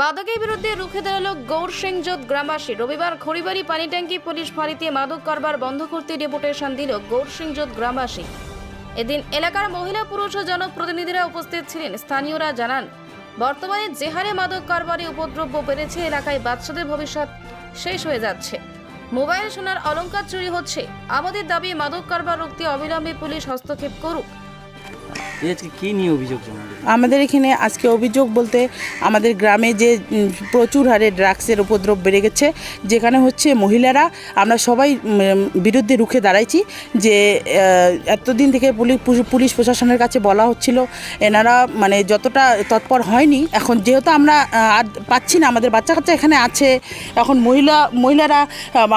মাদকের বিরুদ্ধে রুখে দাঁড়াল গৌর সিংজোত গ্রামবাসী। রবিবার খড়িবাড়ি পানি ট্যাঙ্কি পুলিশ ফাঁড়িতে মাদক কারবার বন্ধ করতে ডেপুটেশন দিল গৌর সিংজোত গ্রামবাসী। এদিন এলাকার মহিলা, পুরুষ ও জনপ্রতিনিধিরা উপস্থিত ছিলেন। স্থানীয়রা জানান, বর্তমানে যে হারে মাদক কারবারি উপদ্রব্য বেড়েছে এলাকায় বাচ্চাদের ভবিষ্যৎ শেষ হয়ে যাচ্ছে। মোবাইল সোনার অলংকার চুরি হচ্ছে। আমাদের দাবি, মাদক কারবার রুখতে অবিলম্বে পুলিশ হস্তক্ষেপ করুক। আমাদের এখানে আজকে অভিযোগ বলতে আমাদের গ্রামে যে প্রচুর হারে ড্রাগসের উপদ্রব বেড়ে গেছে, যেখানে হচ্ছে মহিলারা, আমরা সবাই বিরুদ্ধে রুখে দাঁড়াইছি যে এতদিন থেকে পুলিশ পুলিশ প্রশাসনের কাছে বলা হচ্ছিল, এনারা মানে যতটা তৎপর হয়নি, এখন যেহেতু আমরা আর পাচ্ছি না, আমাদের বাচ্চা কাচ্চা এখানে আছে, এখন মহিলা, মহিলারা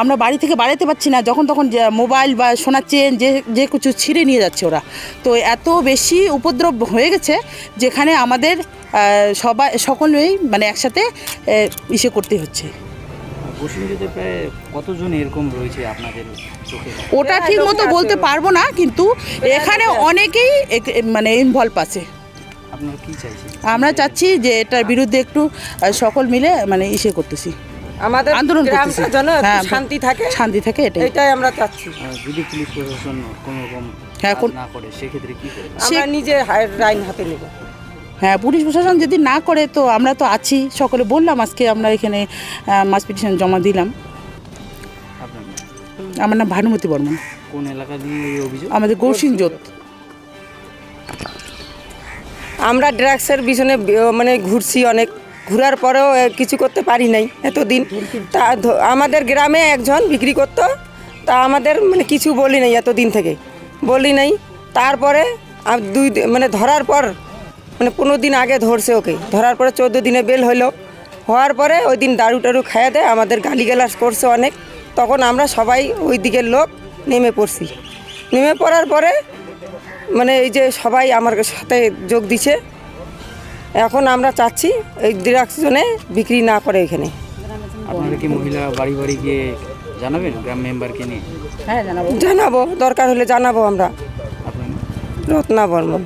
আমরা বাড়ি থেকে বাড়াতে পারছি না, যখন তখন মোবাইল বা সোনার চেন, যে যে কিছু ছিঁড়ে নিয়ে যাচ্ছে ওরা। তো এত বেশি উপদ্রব হয়ে গেছে যেখানে আমাদের সবাই সকলেই মানে একসাথে ইসে করতে হচ্ছে। প্রায় কতজন এরকম রয়েছে আপনাদের চোখে? ওটা ঠিক মতো বলতে পারব না কিন্তু এখানে অনেকেই এক- মানে ইনভলভ আছে। আপনারা কি চাইছেন? আমরা চাচ্ছি যে এটার বিরুদ্ধে একটু সকল মিলে মানে ইসে করতেছি। আমাদের আন্দোলন করতেছি। গ্রামটা যেন হ্যাঁ, শান্তি থাকে শান্তি থাকে এটাই। এটাই আমরা চাচ্ছি। যদি পুলিশ প্রশাসন কোনো রকম হ্যাঁ, না করে সেক্ষেত্রে কি করবে? আমরা নিজে রাইন হাতে নেব। হ্যাঁ পুলিশ প্রশাসন যদি না করে তো আমরা তো আছি। সকলে বললাম আজকে আমরা এখানে মাস পিটিশন জমা দিলাম। আমার নাম ভানুমতি বর্মন। কোন এলাকা দিয়ে অভিযোগ? আমাদের গৌসিং জোত আমরা ড্রাগসের পিছনে মানে ঘুরছি অনেক। ঘোরার পরেও কিছু করতে পারি নাই এতদিন। তা আমাদের গ্রামে একজন বিক্রি করতো। তা আমাদের মানে কিছু বলি নাই এতদিন থেকে। বলি নাই। তারপরে দুই মানে ধরার পর মানে পনেরো দিন আগে ধরছে ওকে। ধরার পরে চোদ্দ দিনে বেল হইল। হওয়ার পরে ওই দিন দারু টারু খাইয়ে দেয়। আমাদের গালিগালাজ করছে অনেক। তখন আমরা সবাই ওই দিকের লোক নেমে পড়ছি। নেমে পড়ার পরে মানে এই যে সবাই আমার সাথে যোগ দিছে। এখন আমরা চাচ্ছি এই ডিরাকশনে বিক্রি না করে এখানে। আপনারা কি মহিলা বাড়ি বাড়ি গিয়ে জানাবেন গ্রাম মেম্বারকে নিয়ে? হ্যাঁ জানাব। জানাব দরকার হলে জানাব আমরা। রত্না বর্মন।